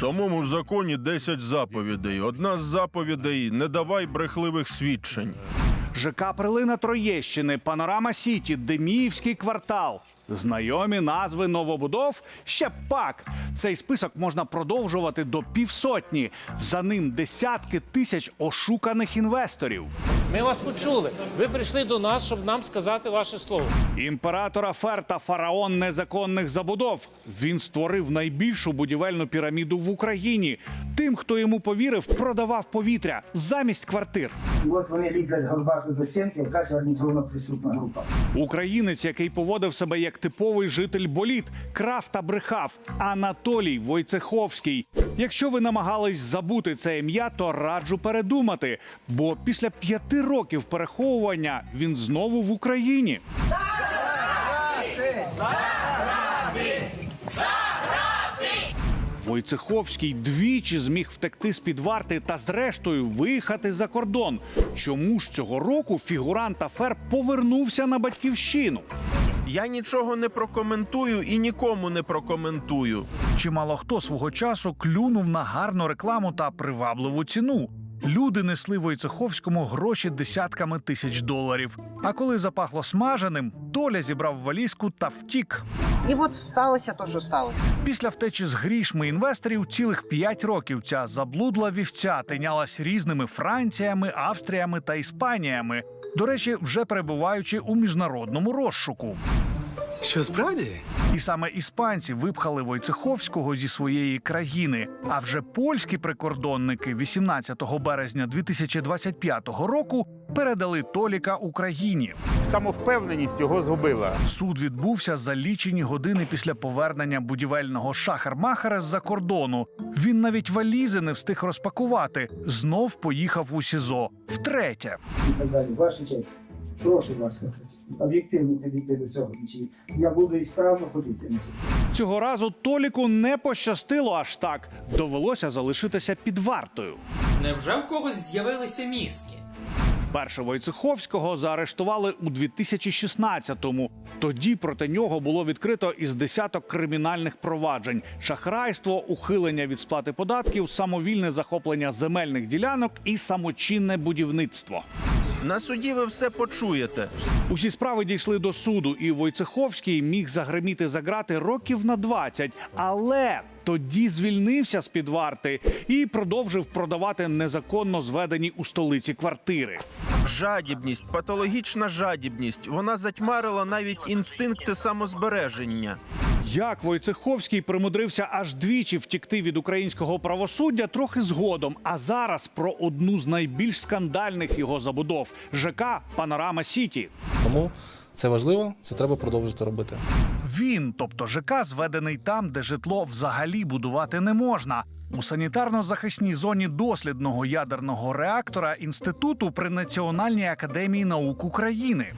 Самому законі 10 заповідей. Одна з заповідей не давай брехливих свідчень. ЖК Прилина Троєщини, Панорама Сіті, Деміївський квартал. Знайомі назви новобудов ще пак. Цей список можна продовжувати до півсотні. За ним десятки тисяч ошуканих інвесторів. Ми вас почули. Ви прийшли до нас, щоб нам сказати ваше слово. Імператор афер та фараон незаконних забудов. Він створив найбільшу будівельну піраміду в Україні. Тим, хто йому повірив, продавав повітря замість квартир. От вони ліплять горбату до стінки, якась організована преступна група. Українець, який поводив себе як типовий житель боліт, крав та брехав. Анатолій Войцеховський. Якщо ви намагались забути це ім'я, то раджу передумати. Бо після п'яти років переховування він знову в Україні. Войцеховський двічі зміг втекти з під варти та зрештою виїхати за кордон. Чому ж цього року фігурант афер повернувся на батьківщину? Я нічого не прокоментую і нікому не прокоментую. Чимало хто свого часу клюнув на гарну рекламу та привабливу ціну. Люди несли Войцеховському гроші десятками тисяч доларів. А коли запахло смаженим, Толя зібрав валізку та втік. І от сталося то, що сталося. Після втечі з грішми інвесторів цілих п'ять років ця заблудла вівця тинялась різними Франціями, Австріями та Іспаніями. До речі, вже перебуваючи у міжнародному розшуку. Що справді? І саме іспанці випхали Войцеховського зі своєї країни. А вже польські прикордонники 18 березня 2025 року передали Толіка Україні. самовпевненість його згубила. Суд відбувся за лічені години після повернення будівельного шахер-махера з-за кордону. Він навіть валізи не встиг розпакувати. Знов поїхав у СІЗО втретє. Ваша честь, прошу вас об'єктивно підійти до цього. Чи я буду ісправно ходити на. Цього разу Толіку не пощастило аж так. Довелося залишитися під вартою. Невже в когось з'явилися мізки? Вперше Войцеховського заарештували у 2016-му. Тоді проти нього було відкрито із десяток кримінальних проваджень: шахрайство, ухилення від сплати податків, самовільне захоплення земельних ділянок і самочинне будівництво. На суді ви все почуєте. Усі справи дійшли до суду, і Войцеховський міг загриміти за грати років на 20, але тоді звільнився з під варти і продовжив продавати незаконно зведені у столиці квартири. Жадібність, патологічна жадібність. Вона затьмарила навіть інстинкти самозбереження. Як Войцеховський примудрився аж двічі втікти від українського правосуддя трохи згодом. А зараз про одну з найбільш скандальних його забудов ЖК Панорама Сіті. Тому це важливо, це треба продовжити робити. Він, тобто ЖК, зведений там, де житло взагалі будувати не можна. У санітарно-захисній зоні дослідного ядерного реактора інституту при Національній академії наук України.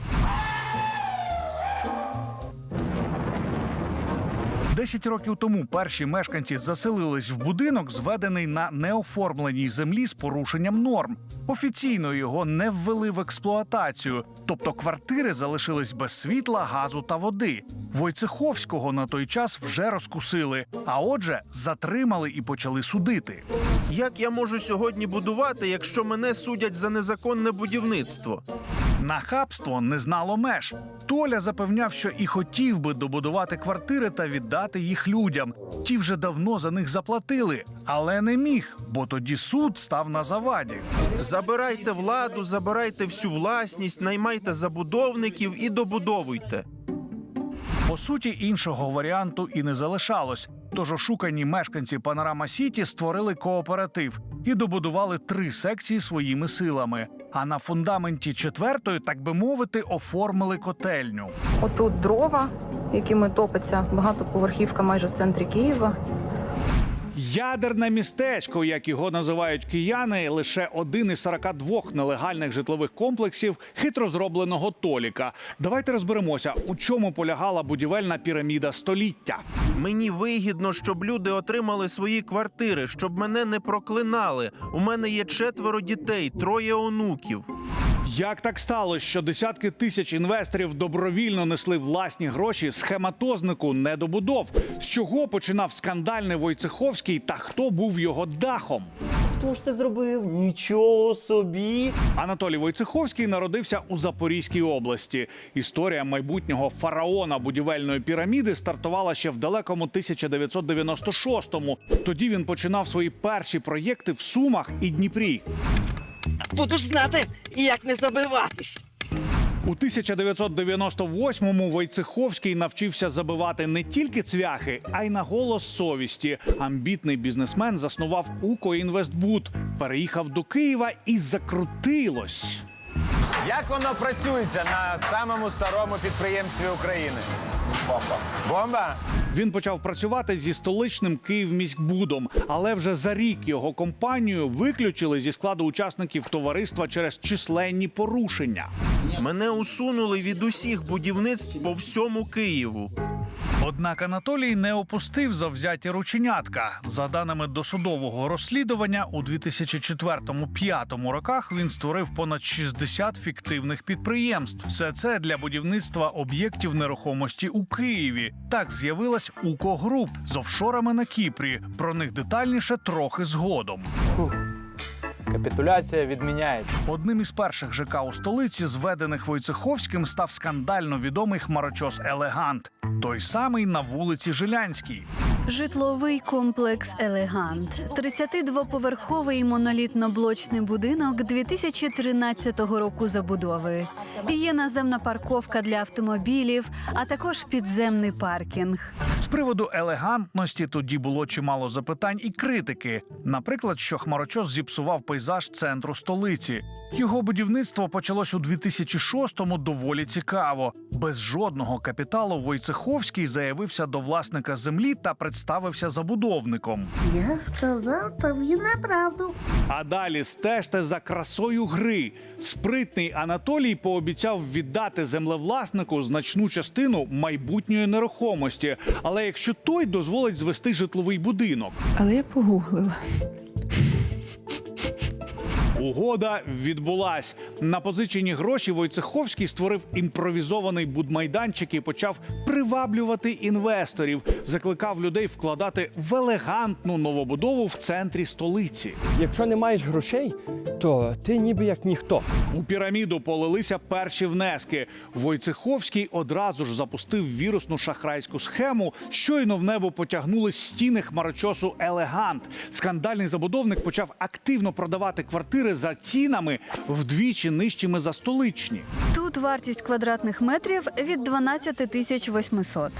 Десять років тому перші мешканці заселились в будинок, зведений на неоформленій землі з порушенням норм. Офіційно його не ввели в експлуатацію, тобто квартири залишились без світла, газу та води. Войцеховського на той час вже розкусили, а отже, затримали і почали судити. Як я можу сьогодні будувати, якщо мене судять за незаконне будівництво? Нахабство не знало меж. Толя запевняв, що і хотів би добудувати квартири та віддати їх людям. Ті вже давно за них заплатили, але не міг, бо тоді суд став на заваді. Забирайте владу, забирайте всю власність, наймайте забудовників і добудовуйте. По суті, іншого варіанту і не залишалось. Тож ошукані мешканці Панорама Сіті створили кооператив і добудували три секції своїми силами. А на фундаменті четвертої, так би мовити, оформили котельню. Отут дрова, якими топиться багатоповерхівка майже в центрі Києва. Ядерне містечко, як його називають кияни, лише один із 42 нелегальних житлових комплексів хитро зробленого Толіка. Давайте розберемося, у чому полягала будівельна піраміда століття. Мені вигідно, щоб люди отримали свої квартири, щоб мене не проклинали. У мене є четверо дітей, троє онуків. Як так сталося, що десятки тисяч інвесторів добровільно несли власні гроші схематознику недобудов? З чого починав скандальний Войцеховський та хто був його дахом? Хто ж це зробив? Нічого собі. Anатолій Войцеховський народився у Запорізькій області. Історія майбутнього фараона будівельної піраміди стартувала ще в далекому 1996-му. Тоді він починав свої перші проєкти в Сумах і Дніпрі. Буду ж знати, як не забиватись. У 1998-му Войцеховський навчився забивати не тільки цвяхи, а й на голос совісті. Амбітний бізнесмен заснував «Укрінвестбуд», переїхав до Києва і закрутилось. Як воно працюється на самому старому підприємстві України? Бомба. Бомба? Він почав працювати зі столичним Київміськбудом, але вже за рік його компанію виключили зі складу учасників товариства через численні порушення. Мене усунули від усіх будівництв по всьому Києву. Однак Анатолій не опустив завзяті рученятка. За даними досудового розслідування, у 2004-2005 роках він створив понад 60 фіктивних підприємств. Все це для будівництва об'єктів нерухомості у Києві. Так з'явилась УКО Груп з офшорами на Кіпрі. Про них детальніше трохи згодом. Капітуляція відміняється. Одним із перших ЖК у столиці, зведених Войцеховським, став скандально відомий хмарочос Елегант, той самий на вулиці Жилянській. Житловий комплекс Елегант, 32-поверховий монолітно-блочний будинок 2013 року забудови. Є наземна парковка для автомобілів, а також підземний паркінг. З приводу елегантності тоді було чимало запитань і критики. Наприклад, що хмарочос зіпсував пейзаж центру столиці. Його будівництво почалось у 2006-му доволі цікаво. Без жодного капіталу Войцеховський заявився до власника землі та представився забудовником. Я сказав тобі неправду. А далі стежте за красою гри. Спритний Анатолій пообіцяв віддати землевласнику значну частину майбутньої нерухомості. Але якщо той дозволить звести житловий будинок, Але я погуглила. Угода відбулась. На позичені гроші Войцеховський створив імпровізований будмайданчик і почав приваблювати інвесторів, закликав людей вкладати в елегантну новобудову в центрі столиці. Якщо не маєш грошей, то ти ніби як ніхто. У піраміду полилися перші внески. Войцеховський одразу ж запустив вірусну шахрайську схему. Щойно в небо потягнулись стіни хмарочосу Елегант. Скандальний забудовник почав активно продавати квартири за цінами вдвічі нижчими за столичні. Тут вартість квадратних метрів від 12 тисяч 800.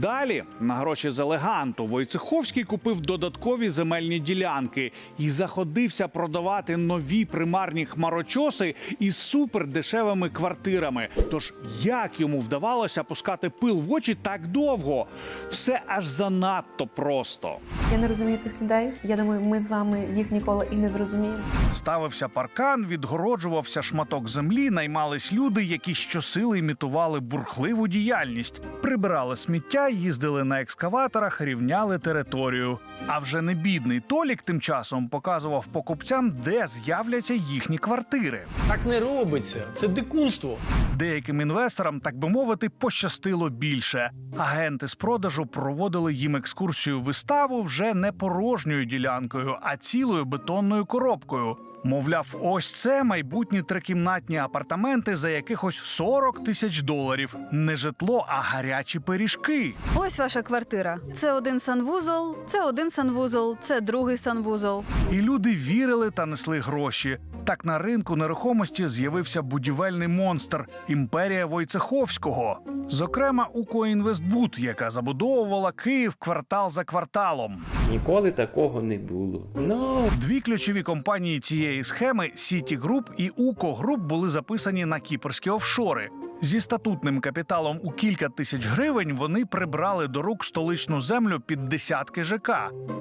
Далі на гроші з елеганту Войцеховський купив додаткові земельні ділянки і заходився продавати нові примарні хмарочоси із супердешевими квартирами. Тож як йому вдавалося пускати пил в очі так довго? Все аж занадто просто. Я не розумію цих людей. Я думаю, ми з вами їх ніколи і не зрозуміємо. Ставився паркан, відгороджувався шматок землі, наймались люди, які щосили імітували бурхливу діяльність, прибирали сміття, їздили на екскаваторах, рівняли територію. А вже не бідний Толік тим часом показував покупцям, де з'являться їхні квартири. Так не робиться. Це дикунство. Деяким інвесторам, так би мовити, пощастило більше. Агенти з продажу проводили їм екскурсію виставу вже не порожньою ділянкою, а цілою бетонною коробкою. Мовляв, ось це майбутні трикімнатні апартаменти за якихось 40 тисяч доларів. Не житло, а гарячі пиріжки. Ось ваша квартира. Це один санвузол, це один санвузол, це другий санвузол. І люди вірили та несли гроші. Так на ринку нерухомості з'явився будівельний монстр імперія Войцеховського. Зокрема, «Укрінвестбуд», яка забудовувала Київ квартал за кварталом. Ніколи такого не було. Ну, Дві ключові компанії цієї схеми Сіті Груп і Уко Груп були записані на кіпрські офшори. Зі статутним капіталом у кілька тисяч гривень вони прибрали до рук столичну землю під десятки ЖК,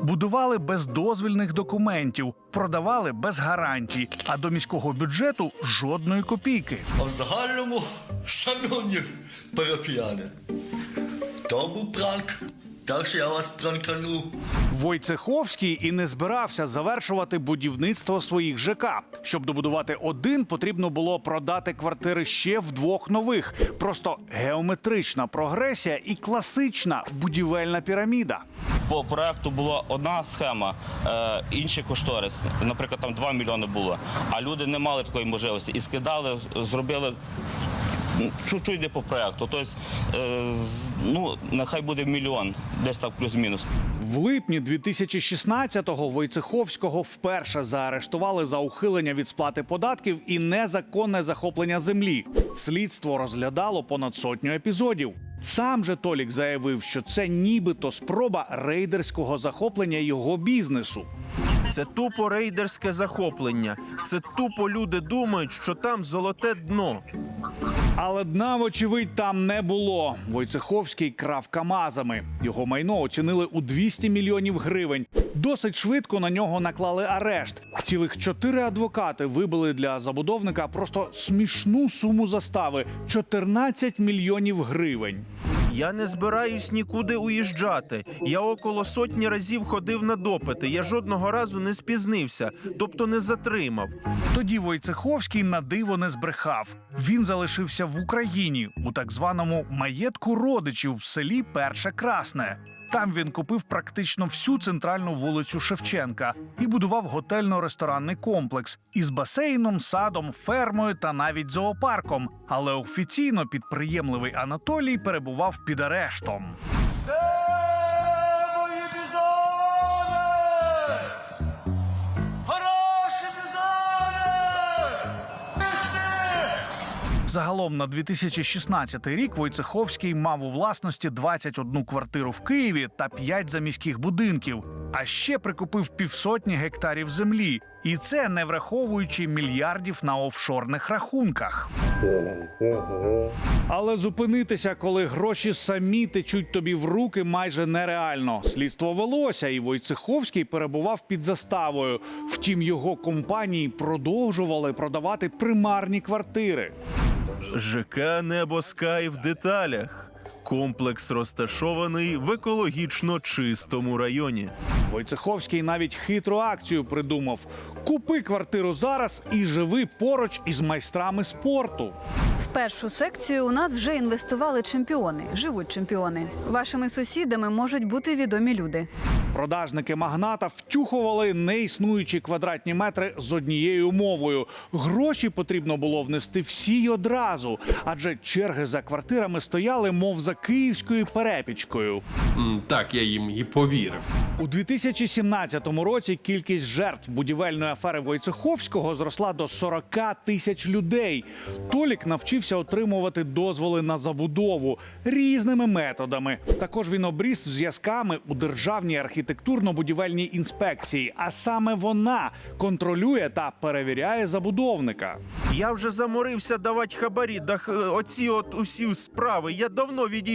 будували без дозвільних документів, продавали без гарантій, а до міського бюджету жодної копійки. А в загальному, шановні парафіяни, то був пранк. Так що я вас пранкану. Войцеховський і не збирався завершувати будівництво своїх ЖК. Щоб добудувати один, потрібно було продати квартири ще в двох нових. Просто геометрична прогресія і класична будівельна піраміда. По проекту була одна схема, е, інші кошторис. Наприклад, там 2 мільйони було. А люди не мали такої можливості і скидали, зробили. Ну, Чуть-чуть йде по проекту. Тобто, е, ну, нехай буде мільйон, десь так плюс-мінус. В липні 2016-го Войцеховського вперше заарештували за ухилення від сплати податків і незаконне захоплення землі. Слідство розглядало понад сотню епізодів. Сам же Толік заявив, що це нібито спроба рейдерського захоплення його бізнесу. Це тупо рейдерське захоплення. Це тупо люди думають, що там золоте дно. Але дна, вочевидь, там не було. Войцеховський крав камазами. Його майно оцінили у 200 мільйонів гривень. Досить швидко на нього наклали арешт. Цілих чотири адвокати вибили для забудовника просто смішну суму застави 14 мільйонів гривень. Я не збираюсь нікуди уїжджати. Я около сотні разів ходив на допити. Я жодного разу не спізнився, тобто не затримав. Тоді Войцеховський на диво не збрехав. Він залишився в Україні у так званому маєтку родичів в селі Перше Красне. Там він купив практично всю центральну вулицю Шевченка і будував готельно-ресторанний комплекс із басейном, садом, фермою та навіть зоопарком. Але офіційно підприємливий Анатолій перебував під арештом. Загалом на 2016 рік Войцеховський мав у власності 21 квартиру в Києві та 5 заміських будинків, а ще прикупив півсотні гектарів землі. І це не враховуючи мільярдів на офшорних рахунках. Але зупинитися, коли гроші самі течуть тобі в руки, майже нереально. Слідство велося, і Войцеховський перебував під заставою. Втім, його компанії продовжували продавати примарні квартири. ЖК Небо Скай в деталях. Комплекс розташований в екологічно чистому районі. Войцеховський навіть хитру акцію придумав: купи квартиру зараз і живи поруч із майстрами спорту. В першу секцію у нас вже інвестували чемпіони, живуть чемпіони. Вашими сусідами можуть бути відомі люди. Продажники магната втюхували неіснуючі квадратні метри з однією умовою. Гроші потрібно було внести всі й одразу, адже черги за квартирами стояли, мов за київською перепічкою. Так, я їм і повірив. У 2017 році кількість жертв будівельної афери Войцеховського зросла до 40 тисяч людей. Толік навчився отримувати дозволи на забудову різними методами. Також він обріз зв'язками у державній архітектурно-будівельній інспекції. А саме вона контролює та перевіряє забудовника. Я вже заморився давати хабарі, да оці от усі справи. Я давно відійшов.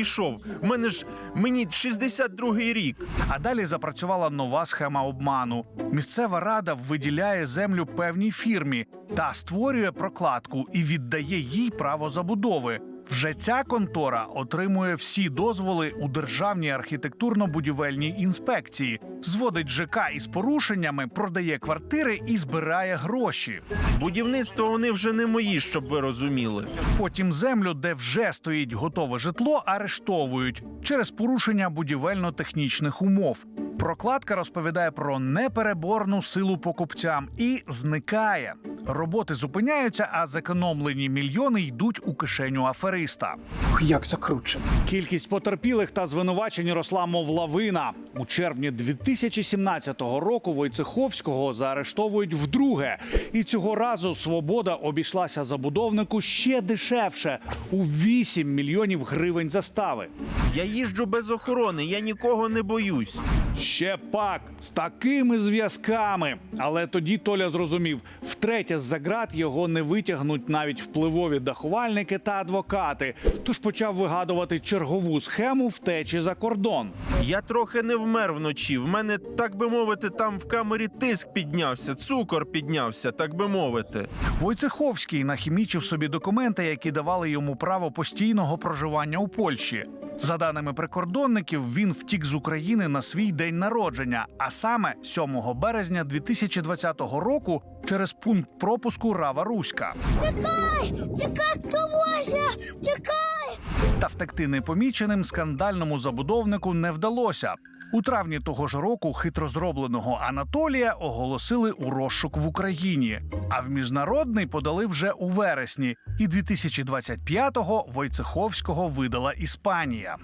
В Мене ж мені 62-й рік. А далі запрацювала нова схема обману. Місцева рада виділяє землю певній фірмі та створює прокладку і віддає їй право забудови. Вже ця контора отримує всі дозволи у державній архітектурно-будівельній інспекції, зводить ЖК із порушеннями, продає квартири і збирає гроші. Будівництво вони вже не мої, щоб ви розуміли. Потім землю, де вже стоїть готове житло, арештовують через порушення будівельно-технічних умов. Прокладка розповідає про непереборну силу покупцям і зникає. Роботи зупиняються, а зекономлені мільйони йдуть у кишеню афериста. Як закручено. Кількість потерпілих та звинувачень росла, мов лавина. У червні 2017 року Войцеховського заарештовують вдруге. І цього разу свобода обійшлася забудовнику ще дешевше у 8 мільйонів гривень застави. Я їжджу без охорони, я нікого не боюсь. Ще пак з такими зв'язками. Але тоді Толя зрозумів, втретє Здається, з-за ґрат його не витягнуть навіть впливові дахувальники та адвокати. Тож почав вигадувати чергову схему втечі за кордон. Я трохи не вмер вночі. В мене, так би мовити, там в камері тиск піднявся, цукор піднявся, так би мовити. Войцеховський нахімічив собі документи, які давали йому право постійного проживання у Польщі. За даними прикордонників, він втік з України на свій день народження, а саме 7 березня 2020 року через пункт пропуску Рава Руська. Тікай! Тікай, Томожа! Тікай! Та втекти непоміченим скандальному забудовнику не вдалося. У травні того ж року хитро зробленого Анатолія оголосили у розшук в Україні, а в міжнародний подали вже у вересні. І 2025-го Войцеховського видала Іспанія.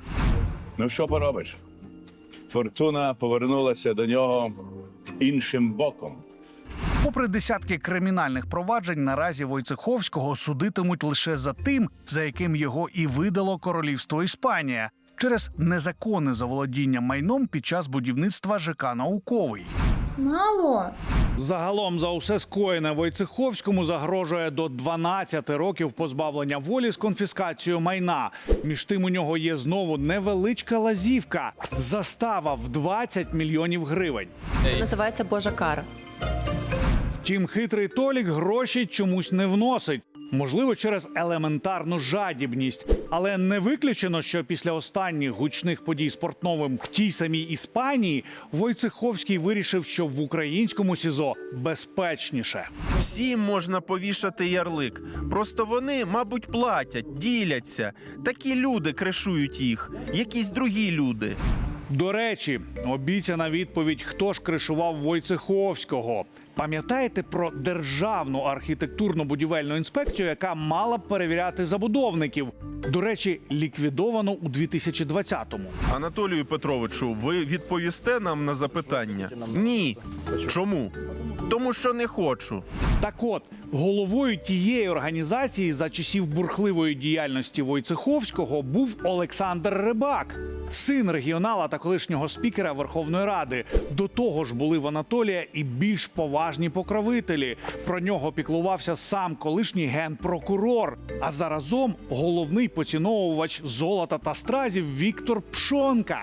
Ну що поробиш? Фортуна повернулася до нього іншим боком. Попри десятки кримінальних проваджень, наразі Войцеховського судитимуть лише за тим, за яким його і видало королівство Іспанія через незаконне заволодіння майном під час будівництва ЖК науковий. Мало. Загалом за усе скоєне Войцеховському загрожує до 12 років позбавлення волі з конфіскацією майна. Між тим у нього є знову невеличка лазівка, застава в 20 мільйонів гривень. Це називається Божа кара. Втім, хитрий Толік гроші чомусь не вносить. Можливо, через елементарну жадібність, але не виключено, що після останніх гучних подій з Портновим в тій самій Іспанії Войцеховський вирішив, що в українському СІЗО безпечніше. Всім можна повішати ярлик. Просто вони, мабуть, платять, діляться. Такі люди кришують їх, якісь другі люди. До речі, обіцяна відповідь, хто ж кришував Войцеховського. Пам'ятаєте про державну архітектурно-будівельну інспекцію, яка мала б перевіряти забудовників? До речі, ліквідовано у 2020-му. Анатолію Петровичу, ви відповісте нам на запитання? Ні. Чому? Тому що не хочу. Так от, головою тієї організації за часів бурхливої діяльності Войцеховського був Олександр Рибак, син регіонала та колишнього спікера Верховної Ради. До того ж були в Анатолія і більш поважні покровителі. Про нього піклувався сам колишній генпрокурор, а заразом головний поціновувач золота та стразів Віктор Пшонка.